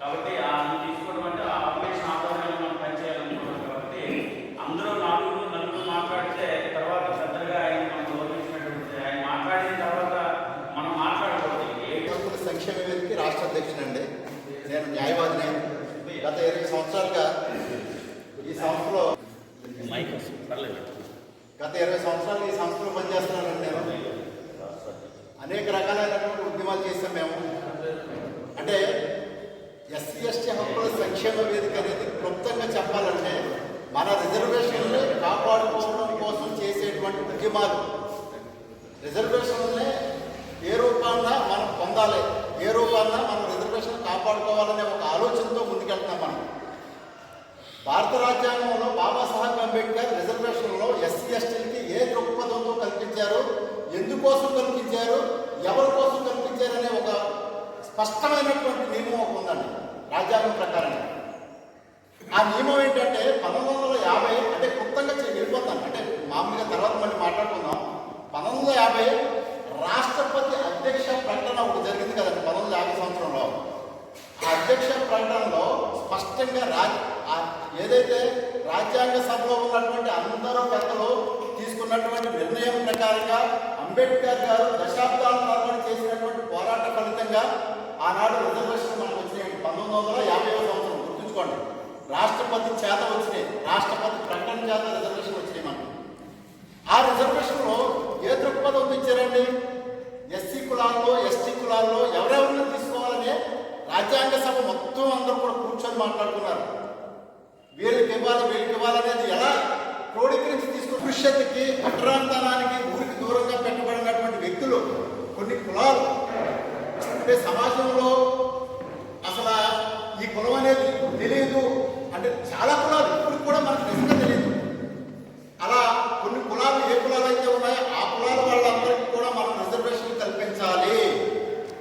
కాబట్టి ఆ తీసుకోవడం అంటే ఆ ఆర్గనైజేషన్ ఆధ్వర్యంలో మనం పనిచేయాలనుకుంటున్నాం కాబట్టి అందరూ నలుగురు నలుగురు మాట్లాడితే తర్వాత పెద్దగా ఆయన మనం గౌరవించినటువంటి ఆయన మాట్లాడిన తర్వాత మనం మాట్లాడకూడదు ఏ భక్తుల సంక్షేమ వేదిక రాష్ట్ర అధ్యక్షుడండి నేను న్యాయవాదిని గత ఇరవై సంవత్సరాలుగా ఈ సంస్థలో గత ఇరవై సంవత్సరాలు ఈ సంస్థలో పనిచేస్తున్నానండి నేను. అనేక రకాలైనటువంటి ఉద్యమాలు చేశాం మేము. అంటే ఎస్సీ ఎస్టీ హక్కుల సంక్షేమ వేదిక అనేది క్లుప్తంగా చెప్పాలంటే మన రిజర్వేషన్ని కాపాడుకోవడం కోసం చేసేటువంటి ఉద్యమాలు. రిజర్వేషన్ని ఏ రూపాన మనం పొందాలి ఏ రూపాన మనం రిజర్వేషన్ కాపాడుకోవాలనే ఒక ఆలోచనతో ముందుకెళ్తాం మనం. భారత రాజ్యాంగంలో బాబాసాహెబ్ అంబేద్కర్ రిజర్వేషన్లో ఎస్సీ ఎస్టీలకి ఏ దృక్పథంతో కల్పించారు ఎందుకోసం కల్పించారు ఎవరి కోసం కల్పించారనే ఒక స్పష్టమైనటువంటి నియమం ఒక ఉందండి రాజ్యాంగం ప్రకారం ఆ నియమం ఏంటంటే పంతొమ్మిది వందల యాభై అంటే క్లుప్తంగా వెళ్ళిపోతాను. అంటే మామూలుగా తర్వాత మళ్ళీ మాట్లాడుకుందాం. పంతొమ్మిది వందల యాభై రాష్ట్రపతి అధ్యక్ష ప్రకటన ఒకటి జరిగింది కదండి పంతొమ్మిది యాభై సంవత్సరంలో. ఆ అధ్యక్ష ప్రకటనలో స్పష్టంగా రాజ్ ఏదైతే రాజ్యాంగ సభలో ఉన్నటువంటి అందరూ పెద్దలు తీసుకున్నటువంటి నిర్ణయం ప్రకారంగా అంబేద్కర్ గారు దశాబ్దాల తరబడి చేసినటువంటి పోరాట ఫలితంగా ఆనాడు రిజర్వేషన్ మనకు వచ్చినాయి. పంతొమ్మిది వందల యాభై సంవత్సరం గుర్తుంచుకోండి. రాష్ట్రపతి చేత వచ్చినాయి. రాష్ట్రపతి ప్రకటన చేత రిజర్వేషన్ వచ్చినాయి మనకు. ఆ రిజర్వేషన్లో ఏ దృక్పథం ఇచ్చారండి రాజ్యాంగ సభ మొత్తం అందరూ కూడా కూర్చొని మాట్లాడుకున్నారు వీళ్ళకి ఇవ్వాలి వీళ్ళకి ఇవ్వాలనేది ఎలా? క్రోడీకరించి తీసుకుని భవిష్యత్తుకి అగ్రాంతనానికి ఊరికి దూరంగా పెట్టబడినటువంటి వ్యక్తులు కొన్ని కులాలు. అంటే సమాజంలో అసలు ఈ కులం అనేది తెలియదు అంటే చాలా కులాలు ఇప్పుడు కూడా మనకు నిజంగా తెలియదు అలా కొన్ని కులాలు ఏ కులాలు అయితే ఉన్నాయో ఆ కులాల వాళ్ళందరికీ కూడా మనం రిజర్వేషన్ కల్పించాలి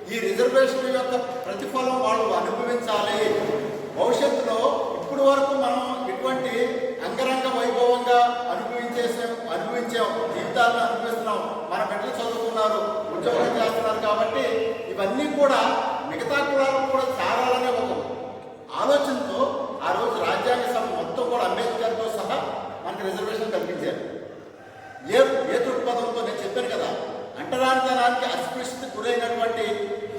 ఈ రిజర్వేషన్ యొక్క ప్రతిఫలం వాళ్ళు అనుభవించాలి భవిష్యత్తులో ఇప్పుడు వరకు మనం ఇటువంటి అంగరంగ వైభవంగా అనుభవించేసాం అనుభవించాం జీవితాలను అనుభవిస్తున్నాం మన బిడ్డలు చదువుకున్నారు ఉద్యోగం చేస్తున్నారు కాబట్టి ఇవన్నీ కూడా మిగతా కులాలకు కూడా చేరాలనే ఒక ఆలోచనతో ఆ రోజు రాజ్యాంగ సభ మొత్తం కూడా అంబేద్కర్తో సహా మనకి రిజర్వేషన్ కల్పించారు ఏ ఏ దృక్పథంతో నేను చెప్పాను కదా అంటరాంతరానికి అస్పృశ్యత గురైనటువంటి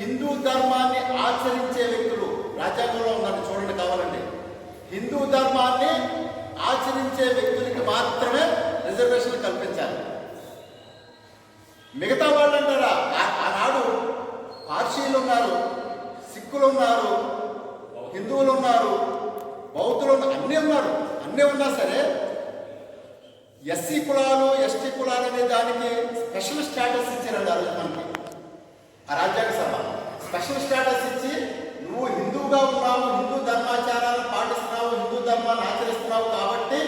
హిందూ ధర్మాన్ని ఆచరించే వ్యక్తులు రాజ్యాంగంలో ఉందని చూడండి కావాలండి. హిందూ ధర్మాన్ని ఆచరించే వ్యక్తులకి మాత్రమే రిజర్వేషన్ కల్పించాలి. మిగతా వాళ్ళు అంటారా ఉన్నారు సిక్కులు ఉన్నారు హిందువులు ఉన్నారు బౌద్ధులు ఉన్నారు అన్నీ ఉన్నారు. అన్నీ ఉన్నా సరే ఎస్సీ కులాలు ఎస్టీ కులాలు అనే దానికి స్పెషల్ స్టేటస్ ఇచ్చారన్నారు మనకి. ఆ రాజ్యాంగ సభ. స్పెషల్ స్టేటస్ ఇచ్చి నువ్వు హిందువుగా ఉన్నావు హిందూ ధర్మాచారాలు పాటిస్తున్నావు హిందూ ధర్మాన్ని ఆచరిస్తున్నావు కాబట్టి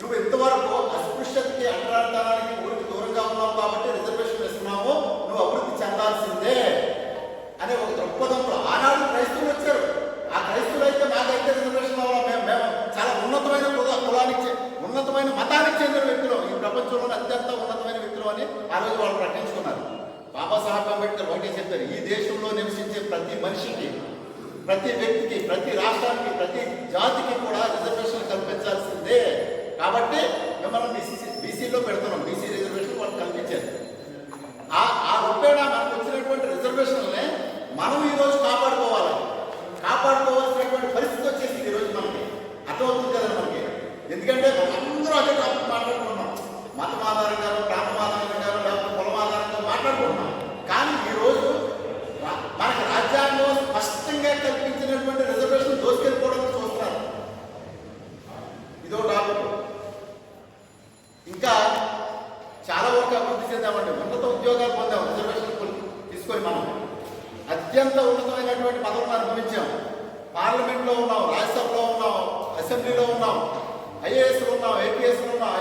నువ్వు ఇంతవరకు అస్పృశ్యతకి అంటరాంతనానికి ఊరికి దూరంగా ఉన్నావు కాబట్టి రిజర్వేషన్ ఇస్తున్నావు నువ్వు అభివృద్ధి చెందాల్సిందే అనే ఒక దృక్పథంలో ఆనాడు క్రైస్తవులు వచ్చారు ఆ క్రైస్తవులు అయితే మాకైతే రిజర్వేషన్ అవ్వాలి మేము మేము చాలా ఉన్నతమైన కుల కులానికి చె- ఉన్నతమైన మతానికి చెందిన వ్యక్తులు. ఈ ప్రపంచంలోనే అత్యంత ఉన్నతమైన వ్యక్తులు అని ఆ రోజు వాళ్ళు ప్రకటించుకున్నారు. బాబాసాహెబ్ అంబేద్కర్ ఒకటే చెప్పారు ఈ దేశంలో నివసించే ప్రతి మనిషికి ప్రతి వ్యక్తికి ప్రతి రాష్ట్రానికి ప్రతి జాతికి కూడా రిజర్వేషన్ కల్పించాల్సిందే. కాబట్టి మిమ్మల్ని బీసీ బీసీలో పెడుతున్నాం. బీసీ రిజర్వేషన్ వాళ్ళు కల్పించారు. ఆ ఆ రూపేణ మనకు వచ్చినటువంటి రిజర్వేషన్లనే మనం ఈరోజు కాపాడుకోవాలి. కాపాడుకోవాల్సినటువంటి పరిస్థితి వచ్చేసింది ఈరోజు మనకి. అర్థమవుతుంది కదా ఉద్యోగాలకు ఇంకా చాలా వరకు అభివృద్ధి చెందామండి. ఉన్నత ఉద్యోగాలు పొందాం. రిజర్వేషన్ తీసుకొని మనం. అత్యంత ఉన్నతమైనటువంటి పదవులను అనుభవించాం. పార్లమెంట్లో ఉన్నాం రాజ్యసభలో ఉన్నాం అసెంబ్లీలో ఉన్నాం ఐఏఎస్లో ఉన్నాం ఏపీఎస్లో ఉన్నాం.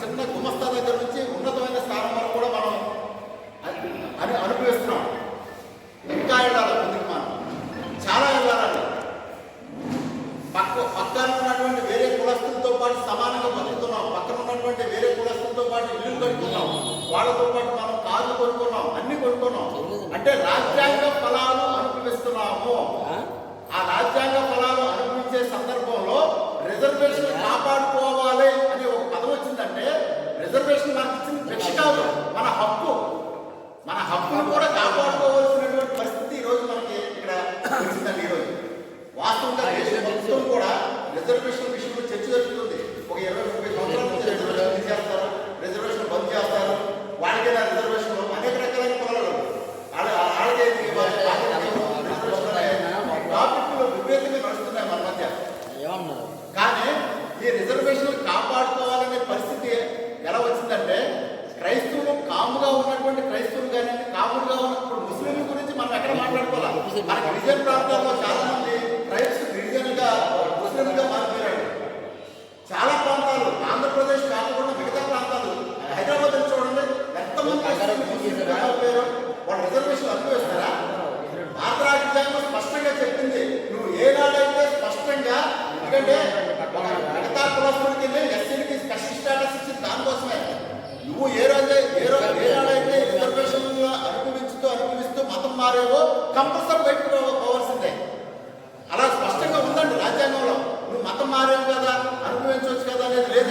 చిన్న గుమస్తా దగ్గర నుంచి ఉన్నతమైన స్థానం వరకు కూడా మనం అనుభవిస్తున్నాం. ఇంకా ఏడాది రూపాయలు మనం కాదు కొనుక్కున్నాం అన్ని కొనుక్కున్నాం. అంటే రాజ్యాంగ ఫలాలు అనుభవిస్తున్నాము. ఆ? రాజ్యాంగ ఫలాలు అనుభవించే సందర్భంలో రిజర్వేషన్ కాపాడుకోవాలి. ఎందుకంటే మిగతా కులస్తులకి వెళ్ళి ఎస్సీలకి స్పెషల్ స్టేటస్ ఇచ్చింది దానికోసమే. నువ్వు ఏ రోజు ఏ రోజు ఏ నాడైతే రిజర్వేషన్ అనుభవించుతూ అనుభవిస్తూ మతం మారేవో కంపల్సరీ బయటకు పోవాల్సిందే. అలా స్పష్టంగా ఉందండి రాజ్యాంగంలో. నువ్వు మతం మారేవు కదా అనుభవించవచ్చు కదా అనేది లేదు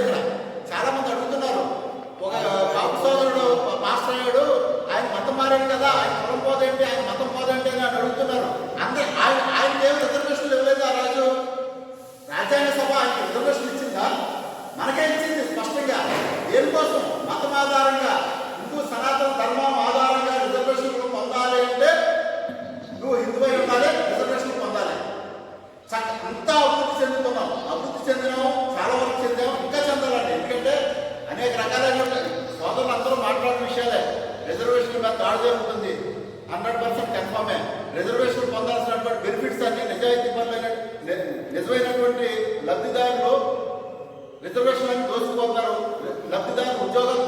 విషయాలే రిజర్వేషన్ మీద తాడుదే ఉంటుంది. హండ్రెడ్ పర్సెంట్ కన్ఫామే. రిజర్వేషన్ పొందాల్సినటువంటి బెనిఫిట్స్ అన్ని నిజాయితీ పనులైన నిజమైనటువంటి లబ్ధిదారులు రిజర్వేషన్ అన్ని దోచుకుపోతారు. లబ్ధిదారు ఉద్యోగాలు